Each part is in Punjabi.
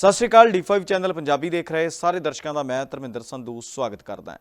ਸਤਿ ਸ਼੍ਰੀ ਅਕਾਲ D5 ਚੈਨਲ ਪੰਜਾਬੀ ਦੇਖ ਰਹੇ ਸਾਰੇ ਦਰਸ਼ਕਾਂ ਦਾ ਮੈਂ ਧਰਮਿੰਦਰ ਸੰਧੂ ਸਵਾਗਤ ਕਰਦਾ ਹਾਂ।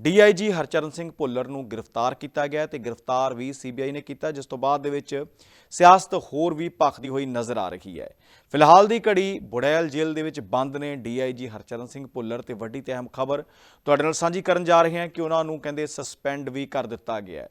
ਡੀਆਈਜੀ ਹਰਚਰਨ ਸਿੰਘ ਭੁੱਲਰ ਨੂੰ ਗ੍ਰਿਫਤਾਰ ਕੀਤਾ ਗਿਆ ਤੇ ਗ੍ਰਿਫਤਾਰ ਵੀ ਸੀਬੀਆਈ ਨੇ ਕੀਤਾ, ਜਿਸ ਤੋਂ ਬਾਅਦ ਦੇ ਵਿੱਚ ਸਿਆਸਤ ਹੋਰ ਵੀ ਭਖਦੀ ਹੋਈ ਨਜ਼ਰ ਆ ਰਹੀ ਹੈ। ਫਿਲਹਾਲ ਦੀ ਘੜੀ ਬੁੜੈਲ ਜੇਲ੍ਹ ਦੇ ਵਿੱਚ ਬੰਦ ਨੇ ਡੀਆਈਜੀ ਹਰਚਰਨ ਸਿੰਘ ਭੁੱਲਰ ਤੇ ਵੱਡੀ ਤੇ ਅਹਿਮ ਖਬਰ ਤੁਹਾਡੇ ਨਾਲ ਸਾਂਝੀ ਕਰਨ ਜਾ ਰਹੇ ਹਾਂ ਕਿ ਉਹਨਾਂ ਨੂੰ ਕਹਿੰਦੇ ਸਸਪੈਂਡ ਵੀ ਕਰ ਦਿੱਤਾ ਗਿਆ ਹੈ।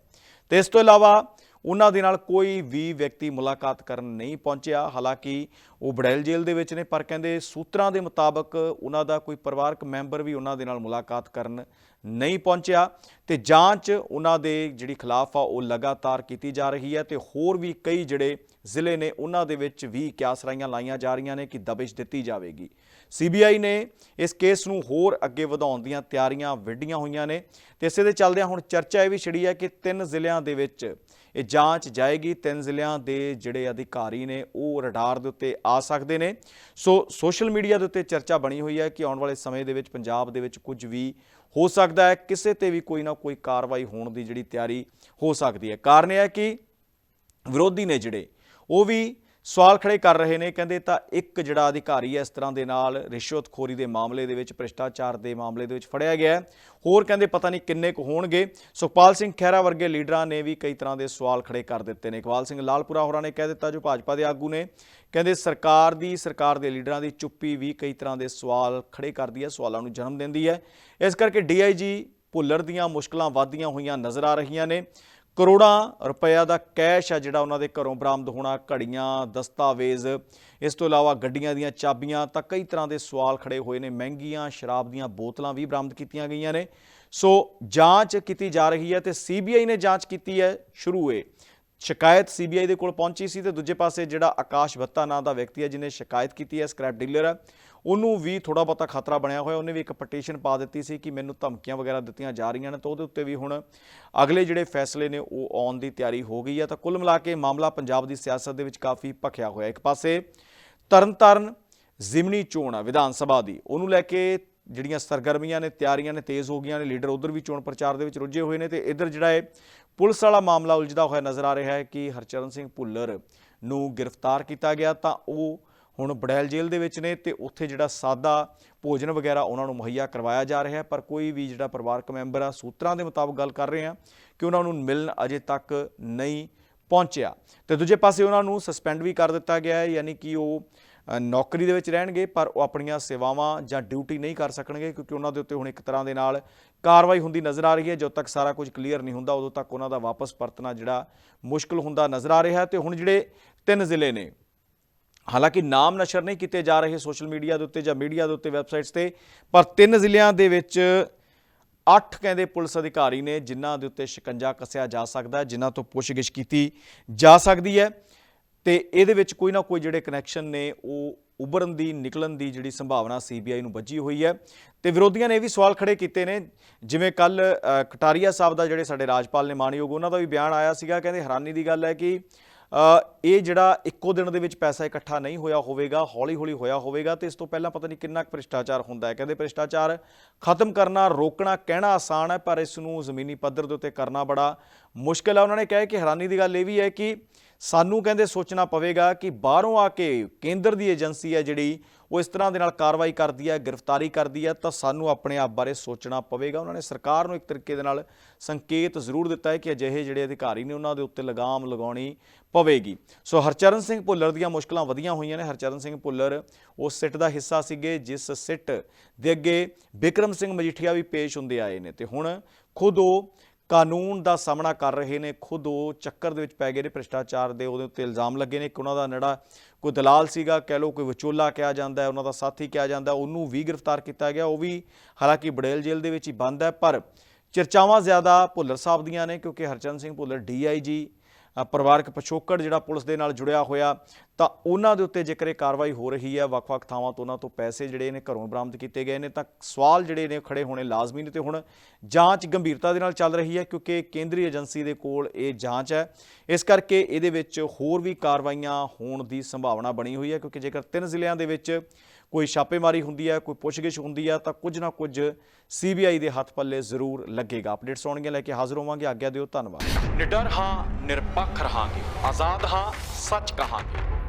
ਤੇ ਇਸ ਤੋਂ ਇਲਾਵਾ ਉਹਨਾਂ ਦੇ ਨਾਲ ਕੋਈ ਵੀ ਵਿਅਕਤੀ ਮੁਲਾਕਾਤ ਕਰਨ ਨਹੀਂ ਪਹੁੰਚਿਆ। ਹਾਲਾਂਕਿ ਉਹ ਬੜੈਲ ਜੇਲ੍ਹ ਦੇ ਵਿੱਚ ਨੇ, ਪਰ ਕਹਿੰਦੇ ਸੂਤਰਾਂ ਦੇ ਮੁਤਾਬਕ ਉਹਨਾਂ ਦਾ ਕੋਈ ਪਰਿਵਾਰਕ ਮੈਂਬਰ ਵੀ ਉਹਨਾਂ ਦੇ ਨਾਲ ਮੁਲਾਕਾਤ ਕਰਨ ਨਹੀਂ ਪਹੁੰਚਿਆ ਤੇ ਜਾਂਚ ਉਹਨਾਂ ਦੇ ਜਿਹੜੀ ਖਿਲਾਫ ਆ, ਉਹ ਲਗਾਤਾਰ ਕੀਤੀ ਜਾ ਰਹੀ ਹੈ ਤੇ ਹੋਰ ਵੀ ਕਈ ਜਿਹੜੇ ਜ਼ਿਲ੍ਹੇ ਨੇ, ਉਹਨਾਂ ਦੇ ਵਿੱਚ ਵੀ ਕਿਆਸਰਾਈਆਂ ਲਾਈਆਂ ਜਾ ਰਹੀਆਂ ਨੇ ਕਿ ਦਬਿਸ਼ ਦਿੱਤੀ ਜਾਵੇਗੀ। ਸੀਬੀਆਈ ਨੇ ਇਸ ਕੇਸ ਨੂੰ ਹੋਰ ਅੱਗੇ ਵਧਾਉਣ ਦੀਆਂ ਤਿਆਰੀਆਂ ਵਿੱਢੀਆਂ ਹੋਈਆਂ ਨੇ ਤੇ ਇਸੇ ਦੇ ਚੱਲਦਿਆਂ ਹੁਣ ਚਰਚਾ ਇਹ ਵੀ ਛਿੜੀ ਹੈ ਕਿ ਤਿੰਨ ਜ਼ਿਲ੍ਹਿਆਂ ਦੇ ਵਿੱਚ ਇਹ ਜਾਂਚ ਜਾਏਗੀ। ਤਿੰਨ ਜ਼ਿਲ੍ਹਿਆਂ ਦੇ ਜਿਹੜੇ ਅਧਿਕਾਰੀ ਨੇ ਉਹ ਰਡਾਰ ਦੇ ਉੱਤੇ ਆ ਸਕਦੇ ਨੇ। ਸੋ ਸੋਸ਼ਲ ਮੀਡੀਆ ਦੇ ਉੱਤੇ ਚਰਚਾ ਬਣੀ ਹੋਈ ਹੈ ਕਿ ਆਉਣ ਵਾਲੇ ਸਮੇਂ ਦੇ ਵਿੱਚ ਪੰਜਾਬ ਦੇ ਵਿੱਚ ਕੁਝ ਵੀ ਹੋ ਸਕਦਾ ਹੈ। ਕਿਸੇ ਤੇ ਵੀ ਕੋਈ ਨਾ ਕੋਈ ਕਾਰਵਾਈ ਹੋਣ ਦੀ ਜਿਹੜੀ ਤਿਆਰੀ ਹੋ ਸਕਦੀ ਹੈ। ਕਾਰਨ ਇਹ ਹੈ ਕਿ ਵਿਰੋਧੀ ਨੇ ਜਿਹੜੇ ਉਹ ਵੀ ਸਵਾਲ ਖੜੇ ਕਰ ਰਹੇ ਨੇ, ਕਹਿੰਦੇ ਤਾਂ ਇੱਕ ਜਿਹੜਾ ਅਧਿਕਾਰੀ ਹੈ, ਇਸ ਤਰ੍ਹਾਂ ਦੇ ਨਾਲ ਰਿਸ਼ਵਤਖੋਰੀ ਦੇ ਮਾਮਲੇ ਦੇ ਵਿੱਚ, ਭ੍ਰਿਸ਼ਟਾਚਾਰ ਦੇ ਮਾਮਲੇ ਦੇ ਵਿੱਚ ਫੜਿਆ ਗਿਆ ਹੈ। ਹੋਰ ਕਹਿੰਦੇ ਪਤਾ ਨਹੀਂ ਕਿੰਨੇ ਕੁ ਹੋਣਗੇ। ਸੁਖਪਾਲ ਸਿੰਘ ਖਹਿਰਾ ਵਰਗੇ ਲੀਡਰਾਂ ਨੇ ਵੀ ਕਈ ਤਰ੍ਹਾਂ ਦੇ ਸਵਾਲ ਖੜੇ ਕਰ ਦਿੱਤੇ ਨੇ। ਇਕਬਾਲ ਸਿੰਘ ਲਾਲਪੁਰਾ ਹੋਰਾਂ ਨੇ ਕਹਿ ਦਿੱਤਾ, ਜੋ ਭਾਜਪਾ ਦੇ ਆਗੂ ਨੇ, ਕਹਿੰਦੇ ਸਰਕਾਰ ਦੀ, ਸਰਕਾਰ ਦੇ ਲੀਡਰਾਂ ਦੀ ਚੁੱਪੀ ਵੀ ਕਈ ਤਰ੍ਹਾਂ ਦੇ ਸਵਾਲ ਖੜੇ ਕਰਦੀ ਹੈ, ਸਵਾਲਾਂ ਨੂੰ ਜਨਮ ਦਿੰਦੀ ਹੈ। ਇਸ ਕਰਕੇ ਡੀਆਈਜੀ ਭੁੱਲਰ ਦੀਆਂ ਮੁਸ਼ਕਲਾਂ ਵਧਦੀਆਂ ਹੋਈਆਂ ਨਜ਼ਰ ਆ ਰਹੀਆਂ ਨੇ। ਕਰੋੜਾਂ ਰੁਪਇਆ ਦਾ ਕੈਸ਼ ਆ ਜਿਹੜਾ ਉਹਨਾਂ ਦੇ ਘਰੋਂ ਬਰਾਮਦ ਹੋਣਾ, ਘੜੀਆਂ, ਦਸਤਾਵੇਜ਼। ਇਸ ਤੋਂ ਇਲਾਵਾ ਗੱਡੀਆਂ ਦੀਆਂ ਚਾਬੀਆਂ ਤਾਂ ਕਈ ਤਰ੍ਹਾਂ ਦੇ ਸਵਾਲ ਖੜੇ ਹੋਏ ਨੇ। ਮਹਿੰਗੀਆਂ ਸ਼ਰਾਬ ਦੀਆਂ ਬੋਤਲਾਂ ਵੀ ਬਰਾਮਦ ਕੀਤੀਆਂ ਗਈਆਂ ਨੇ। ਸੋ ਜਾਂਚ ਕੀਤੀ ਜਾ ਰਹੀ ਹੈ ਤੇ ਸੀਬੀਆਈ ਨੇ ਜਾਂਚ ਕੀਤੀ ਹੈ। ਸ਼ੁਰੂ ਏ ਸ਼ਿਕਾਇਤ ਸੀਬੀਆਈ ਦੇ ਕੋਲ ਪਹੁੰਚੀ ਸੀ ਤੇ ਦੂਜੇ ਪਾਸੇ ਜਿਹੜਾ ਆਕਾਸ਼ ਭੱਤਾ ਨਾਂ ਦਾ ਵਿਅਕਤੀ ਹੈ ਜਿਹਨੇ ਸ਼ਿਕਾਇਤ ਕੀਤੀ ਹੈ ਸਕ੍ਰੈਪ ਡੀਲਰ ਹੈ। ਉਹਨੂੰ ਵੀ ਥੋੜਾ ਬਹੁਤਾ ਖਤਰਾ ਬਣਿਆ ਹੋਇਆ, ਉਹਨੇ ਵੀ ਇੱਕ ਪਟੀਸ਼ਨ ਪਾ ਦਿੱਤੀ ਸੀ ਕਿ ਮੈਨੂੰ ਧਮਕੀਆਂ ਵਗੈਰਾ ਦਿੱਤੀਆਂ ਜਾ ਰਹੀਆਂ ਨੇ, ਤਾਂ ਉਹਦੇ ਉੱਤੇ ਵੀ ਹੁਣ ਅਗਲੇ ਜਿਹੜੇ ਫੈਸਲੇ ਨੇ ਉਹ ਆਉਣ ਦੀ ਤਿਆਰੀ ਹੋ ਗਈ ਹੈ। ਤਾਂ ਕੁੱਲ ਮਿਲਾ ਕੇ ਮਾਮਲਾ ਪੰਜਾਬ ਦੀ ਸਿਆਸਤ ਦੇ ਵਿੱਚ ਕਾਫੀ ਭਖਿਆ ਹੋਇਆ। ਇੱਕ ਪਾਸੇ ਤਰਨਤਾਰਨ ਜ਼ਿਮਨੀ ਚੋਣ ਆ ਵਿਧਾਨ ਸਭਾ ਦੀ, ਉਹਨੂੰ ਲੈ ਕੇ ਜਿਹੜੀਆਂ ਸਰਗਰਮੀਆਂ ਨੇ, ਤਿਆਰੀਆਂ ਨੇ, ਤੇਜ਼ ਹੋ ਗਈਆਂ ਨੇ, ਲੀਡਰ ਉਧਰ ਵੀ ਚੋਣ ਪ੍ਰਚਾਰ ਦੇ ਵਿੱਚ ਰੁੱਝੇ ਹੋਏ ਨੇ ਤੇ ਇਧਰ ਜਿਹੜਾ ਹੈ ਪੁਲਿਸ ਵਾਲਾ ਮਾਮਲਾ ਉਲਝਦਾ ਹੋਇਆ ਨਜ਼ਰ ਆ ਰਿਹਾ ਹੈ ਕਿ ਹਰਚਰਨ ਸਿੰਘ ਭੁੱਲਰ ਨੂੰ ਗ੍ਰਿਫਤਾਰ ਕੀਤਾ ਗਿਆ, ਤਾਂ ਉਹ ਹੁਣ ਬੜੈਲ ਜੇਲ੍ਹ ਦੇ ਵਿੱਚ ਨੇ ਤੇ ਉੱਥੇ ਜਿਹੜਾ ਸਾਦਾ ਭੋਜਨ ਵਗੈਰਾ ਉਹਨਾਂ ਨੂੰ ਮੁਹੱਈਆ ਕਰਵਾਇਆ ਜਾ ਰਿਹਾ ਹੈ। ਪਰ ਕੋਈ ਵੀ ਜਿਹੜਾ ਪਰਿਵਾਰਕ ਮੈਂਬਰ ਆ, ਸੂਤਰਾਂ ਦੇ ਮੁਤਾਬਕ ਗੱਲ ਕਰ ਰਹੇ ਆ ਕਿ ਉਹਨਾਂ ਨੂੰ ਮਿਲਣ ਅਜੇ ਤੱਕ ਨਹੀਂ ਪਹੁੰਚਿਆ। ਤੇ ਦੂਜੇ ਪਾਸੇ ਉਹਨਾਂ ਨੂੰ ਸਸਪੈਂਡ ਵੀ ਕਰ ਦਿੱਤਾ ਗਿਆ ਹੈ, ਯਾਨੀ ਕਿ ਉਹ ਨੌਕਰੀ ਦੇ ਵਿੱਚ ਰਹਿਣਗੇ, ਪਰ ਉਹ ਆਪਣੀਆਂ ਸੇਵਾਵਾਂ ਜਾਂ ਡਿਊਟੀ ਨਹੀਂ ਕਰ ਸਕਣਗੇ ਕਿਉਂਕਿ ਉਹਨਾਂ ਦੇ ਉੱਤੇ ਹੁਣ ਇੱਕ ਤਰ੍ਹਾਂ ਦੇ ਨਾਲ ਕਾਰਵਾਈ ਹੁੰਦੀ ਨਜ਼ਰ ਆ ਰਹੀ ਹੈ। ਜਦੋਂ ਤੱਕ ਸਾਰਾ ਕੁਝ ਕਲੀਅਰ ਨਹੀਂ ਹੁੰਦਾ, ਉਦੋਂ ਤੱਕ ਉਹਨਾਂ ਦਾ ਵਾਪਸ ਪਰਤਣਾ ਜਿਹੜਾ ਮੁਸ਼ਕਲ ਹੁੰਦਾ ਨਜ਼ਰ ਆ ਰਿਹਾ ਹੈ। ਤੇ ਹੁਣ ਜਿਹੜੇ ਤਿੰਨ ਜ਼ਿਲ੍ਹੇ ਨੇ ਹਾਲਾਂਕਿ ਨਾਮ ਨਸ਼ਰ ਨਹੀਂ ਕੀਤੇ ਜਾ ਰਹੇ ਸੋਸ਼ਲ ਮੀਡੀਆ ਦੇ ਉੱਤੇ ਜਾਂ ਮੀਡੀਆ ਦੇ ਉੱਤੇ ਵੈਬਸਾਈਟਸ ਤੇ, ਪਰ ਤਿੰਨ ਜ਼ਿਲ੍ਹਿਆਂ ਦੇ ਵਿੱਚ ਅੱਠ ਕਹਿੰਦੇ ਪੁਲਿਸ ਅਧਿਕਾਰੀ ਨੇ, ਜਿਨ੍ਹਾਂ ਦੇ ਉੱਤੇ ਸ਼ਿਕੰਜਾ ਕੱਸਿਆ ਜਾ ਸਕਦਾ ਜਿਨ੍ਹਾਂ ਤੋਂ ਪੁੱਛਗਿੱਛ ਕੀਤੀ ਜਾ ਸਕਦੀ ਹੈ। ਤੇ ਇਹਦੇ ਵਿੱਚ ਕੋਈ ਨਾ ਕੋਈ ਜਿਹੜੇ ਕਨੈਕਸ਼ਨ ਨੇ, ਉਹ ਉਭਰਨ ਦੀ, ਨਿਕਲਣ ਦੀ ਜਿਹੜੀ ਸੰਭਾਵਨਾ ਸੀਬੀਆਈ ਨੂੰ ਵੱਜੀ ਹੋਈ ਹੈ। ਤੇ ਵਿਰੋਧੀਆਂ ਨੇ ਇਹ ਵੀ ਸਵਾਲ ਖੜੇ ਕੀਤੇ ਨੇ, ਜਿਵੇਂ ਕੱਲ ਕਟਾਰੀਆ ਸਾਹਿਬ ਦਾ ਜਿਹੜੇ ਸਾਡੇ ਰਾਜਪਾਲ ਨੇ ਮਾਨਯੋਗ ਉਹਨਾਂ ਦਾ ਵੀ ਬਿਆਨ ਆਇਆ ਸੀਗਾ, ਕਹਿੰਦੇ ਹੈਰਾਨੀ ਦੀ ਗੱਲ ਹੈ ਕਿ ਇਹ ਜਿਹੜਾ ਇੱਕੋ ਦਿਨ ਦੇ ਵਿੱਚ ਪੈਸਾ ਇਕੱਠਾ ਨਹੀਂ ਹੋਇਆ ਹੋਵੇਗਾ ਹੌਲੀ ਹੌਲੀ ਹੋਇਆ ਹੋਵੇਗਾ ਤੇ ਇਸ ਤੋਂ ਪਹਿਲਾਂ ਪਤਾ ਨਹੀਂ ਕਿੰਨਾ ਕੁ ਭ੍ਰਿਸ਼ਟਾਚਾਰ ਹੁੰਦਾ ਹੈ। ਕਹਿੰਦੇ ਭ੍ਰਿਸ਼ਟਾਚਾਰ ਖਤਮ ਕਰਨਾ, ਰੋਕਣਾ ਕਹਿਣਾ ਆਸਾਨ ਹੈ, ਪਰ ਇਸ ਨੂੰ ਜ਼ਮੀਨੀ ਪੱਧਰ ਦੇ ਉੱਤੇ ਕਰਨਾ ਬੜਾ ਮੁਸ਼ਕਲ ਹੈ। ਉਹਨਾਂ ਨੇ ਕਿਹਾ ਕਿ ਹੈਰਾਨੀ ਦੀ ਗੱਲ ਇਹ ਵੀ ਹੈ ਕਿ ਸਾਨੂੰ ਕਹਿੰਦੇ ਸੋਚਣਾ ਪਵੇਗਾ ਕਿ ਬਾਹਰੋਂ ਆ ਕੇ ਕੇਂਦਰ ਦੀ ਏਜੰਸੀ ਹੈ ਜਿਹੜੀ, ਉਹ ਇਸ ਤਰ੍ਹਾਂ ਦੇ ਨਾਲ ਕਾਰਵਾਈ ਕਰਦੀ ਹੈ, ਗ੍ਰਿਫਤਾਰੀ ਕਰਦੀ ਹੈ, ਤਾਂ ਸਾਨੂੰ ਆਪਣੇ ਆਪ ਬਾਰੇ ਸੋਚਣਾ ਪਵੇਗਾ। ਉਹਨਾਂ ਨੇ ਸਰਕਾਰ ਨੂੰ ਇੱਕ ਤਰੀਕੇ ਦੇ ਨਾਲ ਸੰਕੇਤ ਜ਼ਰੂਰ ਦਿੱਤਾ ਹੈ ਕਿ ਅਜਿਹੇ ਜਿਹੜੇ ਅਧਿਕਾਰੀ ਨੇ, ਉਹਨਾਂ ਦੇ ਉੱਤੇ ਲਗਾਮ ਲਗਾਉਣੀ ਪਵੇਗੀ। ਸੋ ਹਰਚਰਨ ਸਿੰਘ ਭੁੱਲਰ ਦੀਆਂ ਮੁਸ਼ਕਲਾਂ ਵਧੀਆਂ ਹੋਈਆਂ ਨੇ। ਹਰਚਰਨ ਸਿੰਘ ਭੁੱਲਰ ਉਸ ਸਿੱਟ ਦਾ ਹਿੱਸਾ ਸੀਗੇ, ਜਿਸ ਸਿੱਟ ਦੇ ਅੱਗੇ ਬਿਕਰਮ ਸਿੰਘ ਮਜੀਠੀਆ ਵੀ ਪੇਸ਼ ਹੁੰਦੇ ਆਏ ਨੇ। ਤੇ ਹੁਣ ਖੁਦ ਉਹ ਕਾਨੂੰਨ ਦਾ ਸਾਹਮਣਾ ਕਰ ਰਹੇ ਨੇ ਖੁਦ ਉਹ ਚੱਕਰ ਦੇ ਵਿੱਚ ਪੈ ਗਏ ਨੇ ਭ੍ਰਿਸ਼ਟਾਚਾਰ ਦੇ ਉਹਦੇ ਉੱਤੇ ਇਲਜ਼ਾਮ ਲੱਗੇ ਨੇ। ਕਿ ਉਹਨਾਂ ਦਾ ਨੜਾ ਕੋਈ ਦਲਾਲ ਸੀਗਾ ਕਹਿ ਲਓ ਕੋਈ ਵਿਚੋਲਾ ਕਿਹਾ ਜਾਂਦਾ ਹੈ ਉਹਨਾਂ ਦਾ ਸਾਥੀ ਕਿਹਾ ਜਾਂਦਾ ਉਹਨੂੰ ਵੀ ਗ੍ਰਿਫਤਾਰ ਕੀਤਾ ਗਿਆ। ਉਹ ਵੀ ਹਾਲਾਂਕਿ ਬੜੇਲ ਜੇਲ੍ਹ ਦੇ ਵਿੱਚ ਹੀ ਬੰਦ ਹੈ ਪਰ ਚਰਚਾਵਾਂ ਜ਼ਿਆਦਾ ਭੁੱਲਰ ਸਾਹਿਬ ਦੀਆਂ ਨੇ ਕਿਉਂਕਿ ਹਰਚੰਦ ਸਿੰਘ ਭੁੱਲਰ ਡੀਆਈਜੀ ਅ, ਪਰਿਵਾਰਕ ਪਿਛੋਕੜ ਜਿਹੜਾ ਪੁਲਿਸ ਦੇ ਨਾਲ ਜੁੜਿਆ ਹੋਇਆ ਤਾਂ ਉਹਨਾਂ ਦੇ ਉੱਤੇ ਜੇਕਰ ਇਹ ਕਾਰਵਾਈ ਹੋ ਰਹੀ ਹੈ, ਵੱਖ-ਵੱਖ ਥਾਵਾਂ ਤੋਂ ਉਹਨਾਂ ਤੋਂ ਪੈਸੇ ਜਿਹੜੇ ਨੇ ਘਰੋਂ ਬਰਾਮਦ ਕੀਤੇ ਗਏ ਨੇ, ਤਾਂ ਸਵਾਲ ਜਿਹੜੇ ਨੇ ਉਹ ਖੜੇ ਹੋਣੇ ਲਾਜ਼ਮੀ ਨੇ ਤੇ ਹੁਣ ਜਾਂਚ ਗੰਭੀਰਤਾ ਦੇ ਨਾਲ ਚੱਲ ਰਹੀ ਹੈ ਕਿਉਂਕਿ ਕੇਂਦਰੀ ਏਜੰਸੀ ਦੇ ਕੋਲ ਇਹ ਜਾਂਚ ਹੈ। ਇਸ ਕਰਕੇ ਇਹਦੇ ਵਿੱਚ ਹੋਰ ਵੀ ਕਾਰਵਾਈਆਂ ਹੋਣ ਦੀ ਸੰਭਾਵਨਾ ਬਣੀ ਹੋਈ ਹੈ ਕਿਉਂਕਿ ਜੇਕਰ ਤਿੰਨ ਜ਼ਿਲ੍ਹਿਆਂ ਦੇ ਵਿੱਚ ਕੋਈ ਛਾਪੇਮਾਰੀ ਹੁੰਦੀ ਹੈ, ਕੋਈ ਪੁੱਛਗਿੱਛ ਹੁੰਦੀ ਹੈ, ਤਾਂ ਕੁਝ ਨਾ ਕੁਝ ਸੀਬੀਆਈ ਦੇ ਹੱਥ ਪੱਲੇ ਜ਼ਰੂਰ ਲੱਗੇਗਾ। ਅਪਡੇਟਸ ਆਉਣਗੀਆਂ ਲੈ ਕੇ ਹਾਜ਼ਰ ਹੋਵਾਂਗੇ। ਆਗਿਆ ਦਿਓ, ਧੰਨਵਾਦ। ਨਿਡਰ ਹਾਂ, ਨਿਰਪੱਖ ਰਹਾਂਗੇ। ਆਜ਼ਾਦ ਹਾਂ, ਸੱਚ ਕਹਾਂਗੇ।